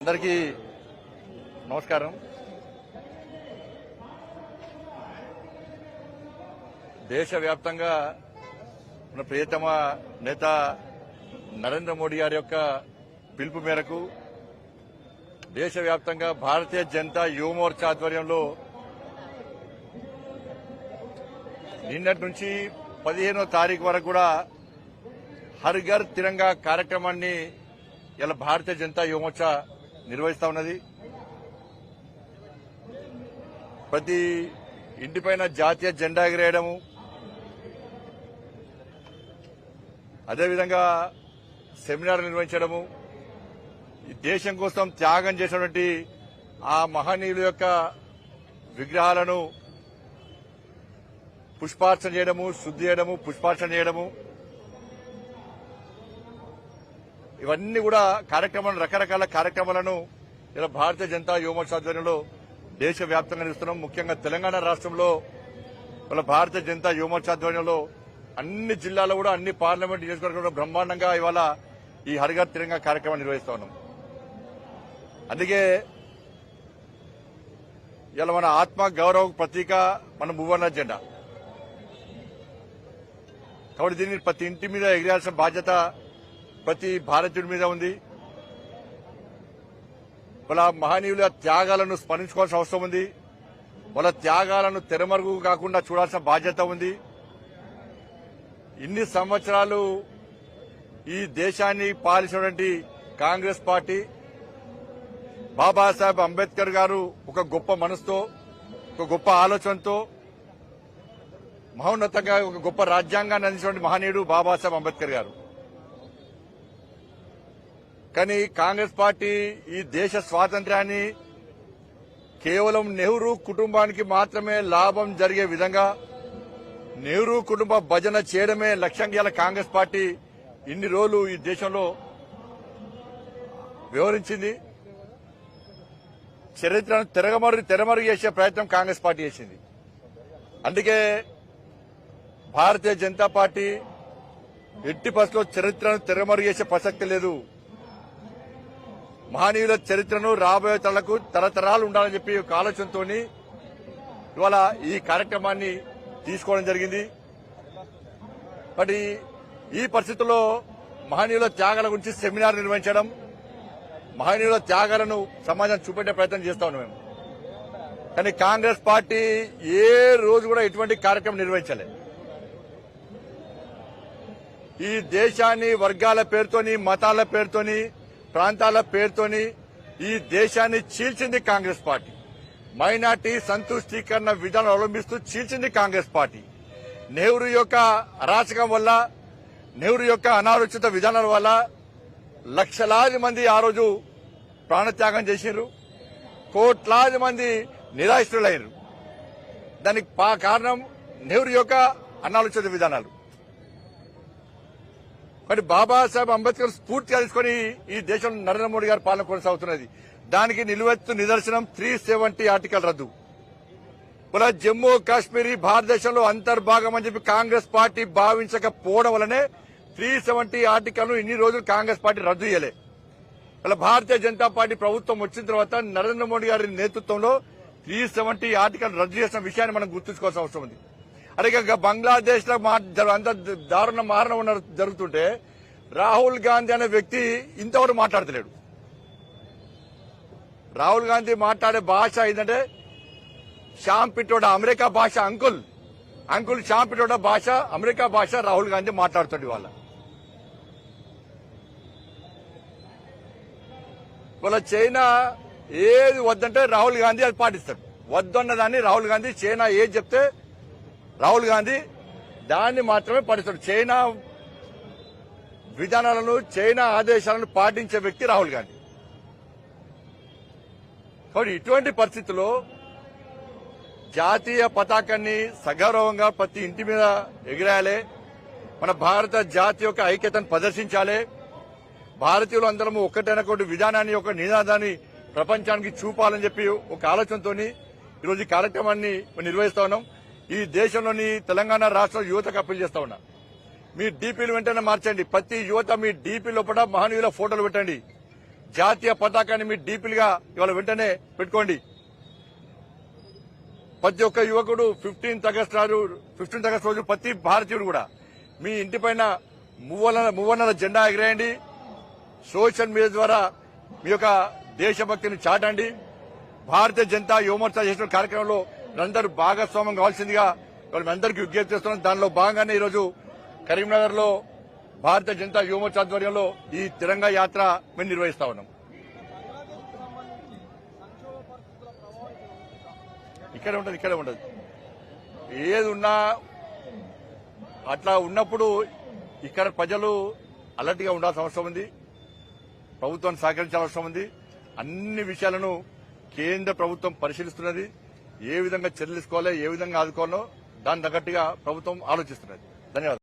అందరికీ నమస్కారం. దేశవ్యాప్తంగా మన ప్రియతమ నేత నరేంద్ర మోడీ గారి యొక్క పిలుపు మేరకు దేశవ్యాప్తంగా భారతీయ జనతా యువమోర్చా ఆధ్వర్యంలో నిన్నటి నుంచి పదిహేనో తారీఖు వరకు కూడా హర్ ఘర్ తిరంగా కార్యక్రమాన్ని ఇలా భారతీయ జనతా యువమోర్చా నిర్వహిస్తా ఉన్నది. ప్రతి ఇంటిపైన జాతీయ జెండా ఎగిరేయడము. అదేవిధంగా సెమినార్ నిర్వహించడము. ఈ దేశం కోసం త్యాగం చేసినటువంటి ఆ మహనీయుల యొక్క విగ్రహాలను పుష్పార్చన చేయడము శుద్ధి చేయడము పుష్పార్చన చేయడము. ఇవన్నీ కూడా కార్యక్రమాలు రకరకాల కార్యక్రమాలను ఇలా భారతీయ జనతా యువమోర్చ ఆధ్వర్యంలో దేశవ్యాప్తంగా నిర్వహిస్తున్నాం. ముఖ్యంగా తెలంగాణ రాష్ట్రంలో ఇలా భారతీయ జనతా యువమోర్చ ఆధ్వర్యంలో అన్ని జిల్లాల్లో కూడా అన్ని పార్లమెంట్ నియోజకవర్గంలో బ్రహ్మాండంగా ఇవాళ ఈ హరిగర్ తిరంగా కార్యక్రమం నిర్వహిస్తా ఉన్నాం. అందుకే ఇలా మన ఆత్మ గౌరవ ప్రతీక మన భువన జెండా కాబట్టి దీన్ని ప్రతి ఇంటి మీద ఎగిరాల్సిన బాధ్యత ప్రతి భారతీయుడి మీద ఉంది. వాళ్ళ మహనీయుల త్యాగాలను స్మరించుకోవాల్సిన అవసరం ఉంది. వాళ్ళ త్యాగాలను తెరమరుగు కాకుండా చూడాల్సిన బాధ్యత ఉంది. ఇన్ని సంవత్సరాలు ఈ దేశాన్ని పాలించినటువంటి కాంగ్రెస్ పార్టీ బాబాసాహెబ్ అంబేద్కర్ గారు ఒక గొప్ప మనసుతో ఒక గొప్ప ఆలోచనతో మహోన్నతంగా ఒక గొప్ప రాజ్యాంగాన్ని అందించినటువంటి మహనీయుడు బాబాసాహెబ్ అంబేద్కర్ గారు. కానీ కాంగ్రెస్ పార్టీ ఈ దేశ స్వాతంత్ర్యాన్ని కేవలం నెహ్రూ కుటుంబానికి మాత్రమే లాభం జరిగే విధంగా నెహ్రూ కుటుంబ భజన చేయడమే లక్ష్యంగా గల కాంగ్రెస్ పార్టీ ఇన్ని రోజులు ఈ దేశంలో వివరించింది చరిత్రను తిరగమరు తెరమరుగు చేసే ప్రయత్నం కాంగ్రెస్ పార్టీ చేసింది. అందుకే భారతీయ జనతా పార్టీ ఎట్టి బస్సులో చరిత్రను తిరగమరుగు చేసే ప్రసక్తి లేదు. మహనీయుల చరిత్రను రాబోయే తలకు తరతరాలు ఉండాలని చెప్పి ఒక ఆలోచనతో ఇవాళ ఈ కార్యక్రమాన్ని తీసుకోవడం జరిగింది. మరి ఈ పరిస్థితుల్లో మహనీయుల త్యాగాల గురించి సెమినార్ నిర్వహించడం మహనీయుల త్యాగాలను సమాజం చూపెట్టే ప్రయత్నం చేస్తా ఉన్నాం మేము. కానీ కాంగ్రెస్ పార్టీ ఏ రోజు కూడా ఎటువంటి కార్యక్రమం నిర్వహించలేదు ఈ దేశాన్ని వర్గాల పేరుతోని మతాల పేరుతోని ప్రాంతాల పేరుతోని ఈ దేశాన్ని చీల్చింది కాంగ్రెస్ పార్టీ. మైనార్టీ సంతుష్టీకరణ విధానం అవలంబిస్తూ చీల్చింది కాంగ్రెస్ పార్టీ. నెహ్రూ యొక్క అరాచకం వల్ల నెహ్రూ యొక్క అనాలోచిత విధానాల వల్ల లక్షలాది మంది ఆ రోజు ప్రాణత్యాగం చేసినారు కోట్లాది మంది నిరాశ్రులయ్యారు దానికి పా- కారణం నెహ్రూ యొక్క అనాలోచిత విధానాలు. మరి బాబాసాహెబ్ అంబేద్కర్ స్ఫూర్తిగా తీసుకొని ఈ దేశంలో నరేంద్ర మోడీ గారి పాలన కొనసాగుతున్నది. దానికి నిలువెత్తు నిదర్శనం త్రీ సెవెంటీ ఆర్టికల్ రద్దు. ఇలా జమ్మూ కాశ్మీర్ భారతదేశంలో అంతర్భాగం అని చెప్పి కాంగ్రెస్ పార్టీ భావించకపోవడం వల్లనే త్రీ సెవెంటీ ఆర్టికల్ ఇన్ని రోజులు కాంగ్రెస్ పార్టీ రద్దు చేయలే. ఇలా భారతీయ జనతా పార్టీ ప్రభుత్వం వచ్చిన తర్వాత నరేంద్ర మోడీ గారి నేతృత్వంలో త్రీ సెవెంటీ ఆర్టికల్ రద్దు చేసిన విషయాన్ని మనం గుర్తుంచుకోవాల్సిన అవసరం ఉంది. అలాగే ఇంకా బంగ్లాదేశ్లో అంత దారుణ మారణ ఉన్న జరుగుతుంటే రాహుల్ గాంధీ అనే వ్యక్తి ఇంతవరకు మాట్లాడతలేడు. రాహుల్ గాంధీ మాట్లాడే భాష ఏంటంటే శ్యామ్ పిట్టోడ అమెరికా భాష అంకుల్. అంకుల్ శ్యామ్ పిట్టోడ భాష అమెరికా భాష రాహుల్ గాంధీ మాట్లాడుతుంది వాళ్ళ వాళ్ళ చైనా ఏది వద్దంటే రాహుల్ గాంధీ అది పాటిస్తాడు. వద్దన్న దాన్ని రాహుల్ గాంధీ చైనా ఏది చెప్తే రాహుల్ గాంధీ దాన్ని మాత్రమే పాటిస్తాడు చైనా విధానాలను చైనా ఆదేశాలను పాటించే వ్యక్తి రాహుల్ గాంధీ. కాబట్టి ఇటువంటి పరిస్థితుల్లో జాతీయ పతాకాన్ని సగౌరవంగా ప్రతి ఇంటి మీద ఎగిరేయాలి. మన భారత జాతి యొక్క ఐక్యతను ప్రదర్శించాలి. భారతీయులు అందరం ఒక్కటైనటువంటి విధానాన్ని ఒక నినాదాన్ని ప్రపంచానికి చూపాలని చెప్పి ఒక ఆలోచనతో ఈరోజు ఈ కార్యక్రమాన్ని నిర్వహిస్తా ఉన్నాం. ఈ దేశంలోని తెలంగాణ రాష్ట్ర యువతకు అప్పీల్ చేస్తా ఉన్నా. మీ డీపీలు వెంటనే మార్చండి. ప్రతి యువత మీ డీపీ లోపల మహనీయుల ఫోటోలు పెట్టండి. జాతీయ పతాకాన్ని మీ డీపీలుగా ఇవాళ వెంటనే పెట్టుకోండి. ప్రతి ఒక్క యువకుడు ఫిఫ్టీన్త్ ఆగస్ట్ రోజు ఫిఫ్టీన్త్ ఆగస్ట్ రోజు ప్రతి భారతీయుడు కూడా మీ ఇంటి పైన మువ్వల మువ్వన్నర జెండా ఎగిరేయండి. సోషల్ మీడియా ద్వారా మీ యొక్క దేశభక్తిని చాటండి. భారతీయ జనతా యువమోర్చా చేసిన కార్యక్రమంలో అందరూ భాగస్వామ్యం కావాల్సిందిగా వాళ్ళందరికీ విజ్ఞప్తి చేస్తున్నాం దానిలో భాగంగానే ఈరోజు కరీంనగర్లో భారతీయ జనతా యువమోర్చా ఆధ్వర్యంలో ఈ తిరంగా యాత్ర మేము నిర్వహిస్తా ఉన్నాం. ఇక్కడే ఉండదు ఇక్కడే ఉండదు ఏది ఉన్నా అట్లా ఉన్నప్పుడు ఇక్కడ ప్రజలు అలర్ట్గా ఉండాల్సిన అవసరం ఉంది. ప్రభుత్వాన్ని సహకరించాల్సిన అవసరం ఉంది. అన్ని విషయాలను కేంద్ర ప్రభుత్వం పరిశీలిస్తున్నది. ఏ విధంగా చర్యలు తీసుకోవాలి ఏ విధంగా ఆదుకోవాలో దాని తగ్గట్టుగా ప్రభుత్వం ఆలోచిస్తున్నది. ధన్యవాదాలు.